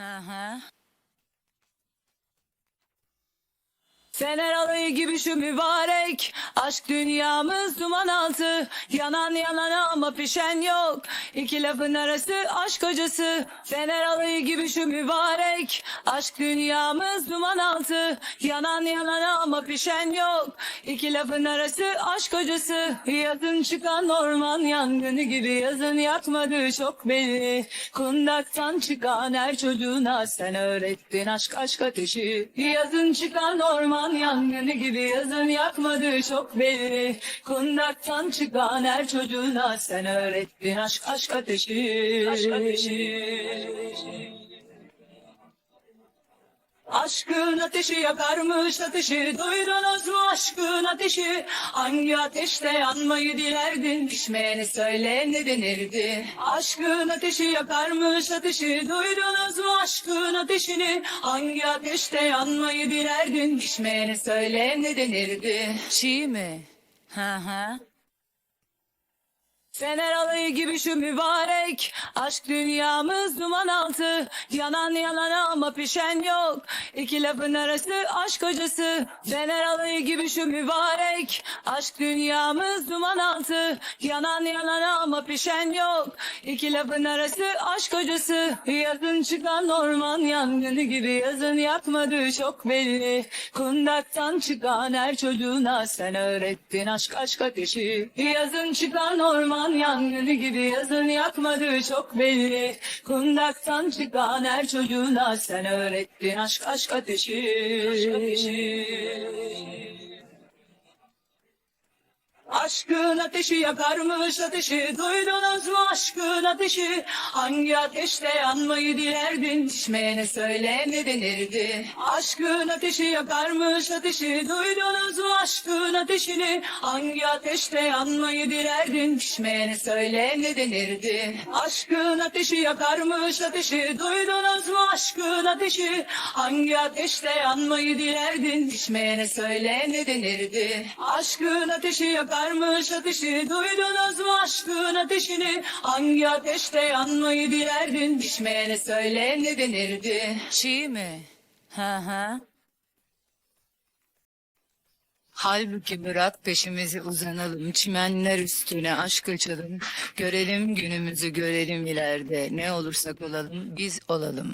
Uh-huh. Fener alayı gibi şu mübarek. Aşk dünyamız duman altı. Yanan yanan ama pişen yok. İki lafın arası aşk hocası Fener alayı gibi şu mübarek. Aşk dünyamız duman altı. Yanan yanan ama pişen yok. İki lafın arası aşk hocası Yazın çıkan orman yangını gibi. Yazın yakmadığı çok belli. Kundaktan çıkan her çocuğuna Sen öğrettin aşk aşk ateşi. Yazın çıkan orman yangını gibi Yazın yakmadığı çok belli. Kundaktan çıkan her çocuğuna Sen öğrettin aşk aşk ateşi. Aşk ateşi Aşkın ateşi yakarmış ateşi Duydunuz mu? Aşkın ateşi. Hangi ateşte yanmayı dilerdin? Pişmeyeni söyle ne denirdi? Aşkın ateşi yakarmış ateşi Duydunuz mu? Aşkın ateşini. Hangi ateşte yanmayı dilerdin? Pişmeyeni söyle ne denirdi? Çiğ mi? Hı hı. Fener alayı gibi şu mübarek. Aşk dünyamız duman altı. Yanan yanan ama pişen yok. İki lafın arası aşk hocası Fener alayı gibi şu mübarek. Aşk dünyamız duman altı. Yanan yanan ama pişen yok. İki lafın arası aşk hocası Yazın çıkan orman yangını gibi. Yazın yakmadığı çok belli. Kundaktan çıkan her çocuğuna Sen öğrettin aşk aşk ateşi. Yazın çıkan orman yangını gibi Yazın yakmadığı çok belli Kundaktan çıkan her çocuğuna Sen öğrettin aşk aşk ateşi, Aşkın ateşi yakarmış ateşi. Duydunuz mu aşkın ateşi? Hangi ateşte yanmayı dilerdin? Pişmeyene söyle ne denirdi? Aşkın ateşi yakarmış ateşi. Duydunuz mu aşkın ateşini? Hangi ateşte yanmayı dilerdin? Pişmeyene söyle ne denirdi? Aşkın ateşi yakarmış ateşi. Duydunuz mu aşkın ateşi? Hangi ateşte yanmayı dilerdin? Pişmeyene söyle ne denirdi? Aşkın ateşi yakarmış ateşi Duydunuz mu aşkın ateşini Hangi ateşte yanmayı dilerdin Pişmeyene söyle ne denirdi Çiğ mi? Hı hı. Halbuki bırak peşimizi uzanalım, çimenler üstüne aşk açalım. Görelim günümüzü görelim ileride, ne olursak olalım biz olalım.